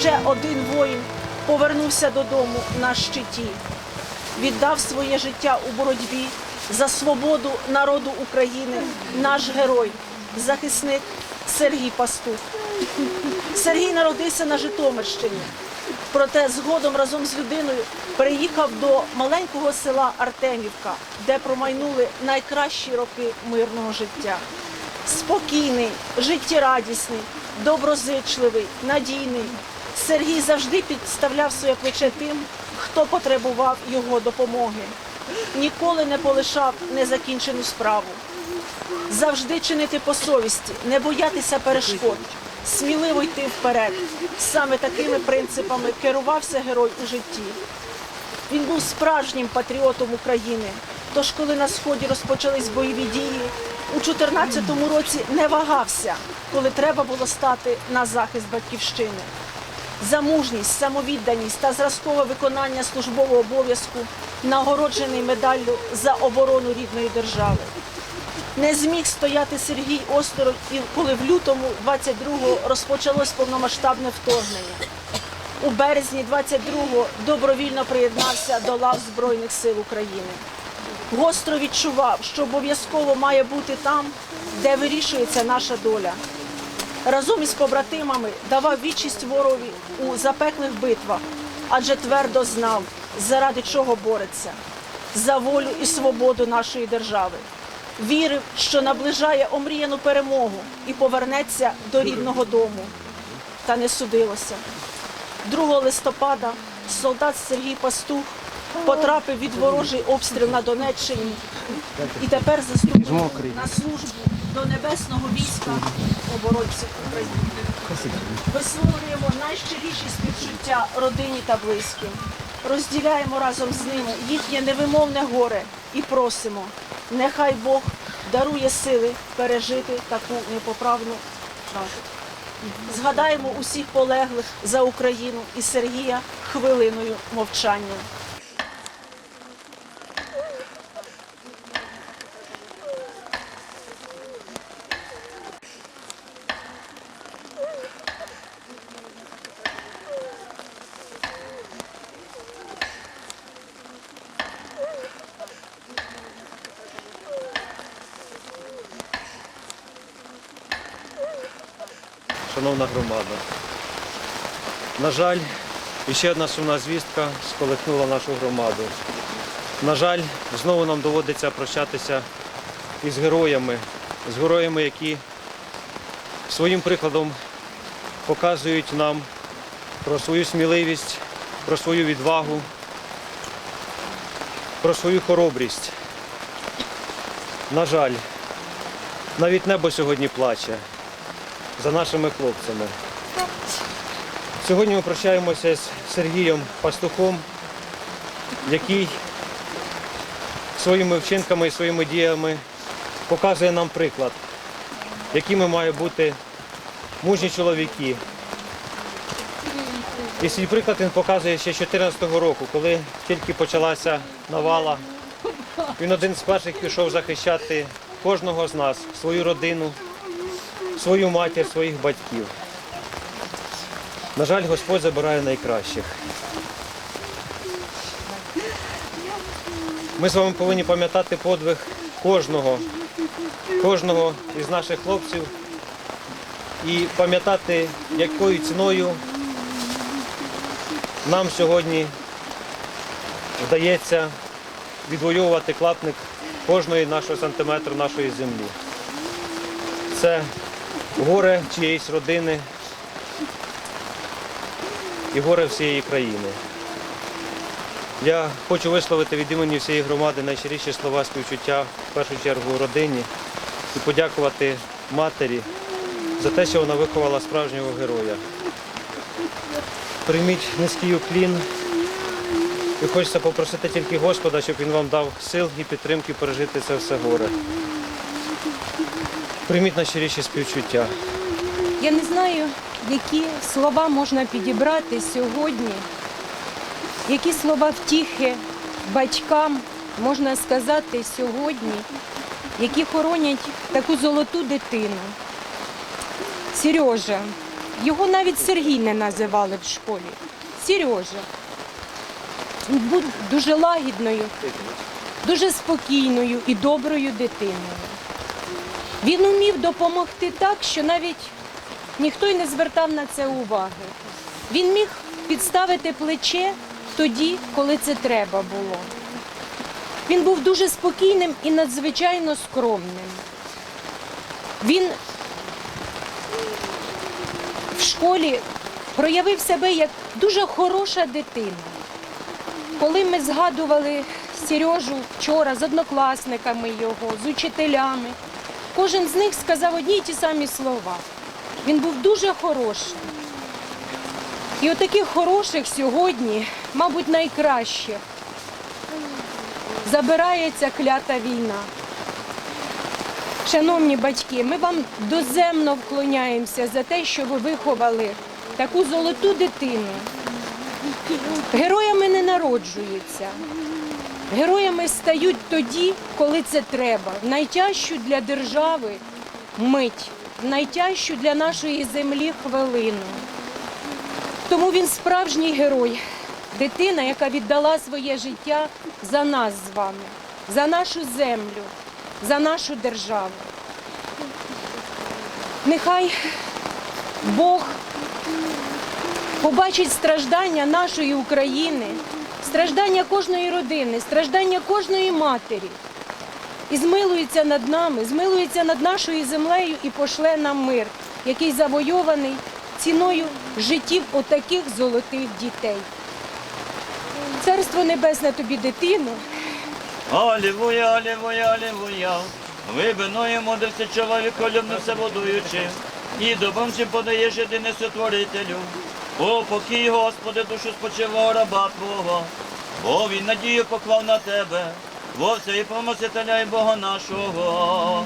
ще один воїн повернувся додому на щиті, віддав своє життя у боротьбі за свободу народу України, наш герой, захисник Сергій Пастух. Сергій народився на Житомирщині, проте згодом разом з людиною переїхав до маленького села Артемівка, де промайнули найкращі роки мирного життя. Спокійний, життєрадісний, доброзичливий, надійний. Сергій завжди підставляв своє плече тим, хто потребував його допомоги. Ніколи не полишав незакінчену справу завжди чинити по совісті, не боятися перешкод, сміливо йти вперед. Саме такими принципами керувався герой у житті. Він був справжнім патріотом України. Тож, коли на сході розпочались бойові дії, у 2014 році не вагався, коли треба було стати на захист батьківщини. За мужність, самовідданість та зразкове виконання службового обов'язку нагороджений медаллю за оборону рідної держави. Не зміг стояти Сергій осторонь, коли в лютому 22-го розпочалось повномасштабне вторгнення. У березні 22-го добровільно приєднався до лав Збройних сил України. Гостро відчував, що обов'язково має бути там, де вирішується наша доля. Разом із побратимами давав відчість ворогові у запеклих битвах, адже твердо знав, заради чого бореться за волю і свободу нашої держави. Вірив, що наближає омріяну перемогу і повернеться до рідного дому. Та не судилося. 2 листопада солдат Сергій Пастух потрапив від ворожий обстріл на Донеччині і тепер заступив на службу до небесного війська оборонців України. Висловлюємо найщиріші співчуття родині та близьким. Розділяємо разом з ними їхнє невимовне горе і просимо, нехай Бог дарує сили пережити таку непоправну втрату. Згадаємо усіх полеглих за Україну і Сергія хвилиною мовчання. Шановна громада, на жаль, іще одна сумна звістка сколихнула нашу громаду. На жаль, знову нам доводиться прощатися із героями, з героями, які своїм прикладом показують нам про свою сміливість, про свою відвагу, про свою хоробрість. На жаль, навіть небо сьогодні плаче за нашими хлопцями. Сьогодні ми прощаємося з Сергієм Пастухом, який своїми вчинками і своїми діями показує нам приклад, якими мають бути мужні чоловіки. І свій приклад він показує ще з 2014 року, коли тільки почалася навала. Він один з перших пішов захищати кожного з нас, свою родину, свою матір, своїх батьків. На жаль, Господь забирає найкращих. Ми з вами повинні пам'ятати подвиг кожного, кожного із наших хлопців і пам'ятати, якою ціною нам сьогодні вдається відвоювати клапник кожної нашого сантиметру нашої землі. Це горе чиєїсь родини і горе всієї країни. Я хочу висловити від імені всієї громади найщиріші слова співчуття в першу чергу родині і подякувати матері за те, що вона виховала справжнього героя. Прийміть низький уклін і хочеться попросити тільки Господа, щоб він вам дав сил і підтримки пережити це все горе. Прийміть наші найщиріші співчуття. Я не знаю, які слова можна підібрати сьогодні, які слова втіхи батькам можна сказати сьогодні, які хоронять таку золоту дитину. Сережа, Його навіть Сергій не називали в школі. Сережа. Був дуже лагідною, дуже спокійною і доброю дитиною. Він умів допомогти так, що навіть ніхто й не звертав на це уваги. Він міг підставити плече тоді, коли це треба було. Він був дуже спокійним і надзвичайно скромним. Він в школі проявив себе як дуже хороша дитина. Коли ми згадували Сережу вчора з однокласниками його, з учителями, кожен з них сказав одні й ті самі слова. Він був дуже хороший. І от хороших сьогодні, мабуть, найкраще забирається клята війна. Шановні батьки, ми вам доземно вклоняємося за те, що ви виховали таку золоту дитину. Героями не народжуються. Героями стають тоді, коли це треба. В найтяжчу для держави мить, найтяжчу для нашої землі хвилину. Тому він справжній герой, дитина, яка віддала своє життя за нас з вами, за нашу землю, за нашу державу. Нехай Бог побачить страждання нашої України, страждання кожної родини, страждання кожної матері. І змилується над нами, змилується над нашою землею і пошле нам мир, який завойований ціною життів отаких золотих дітей. Царство Небесне тобі, дитино, Аллилуйя, аллилуйя, аллилуйя. Вибинуємо де все чоловіко любно все водуючи, і добом чим подаєш єдине сотворителю. О, покій, Господи, душу спочивав раба Твого, бо він надію поклав на тебе, Вовця і помосителя і Бога нашого.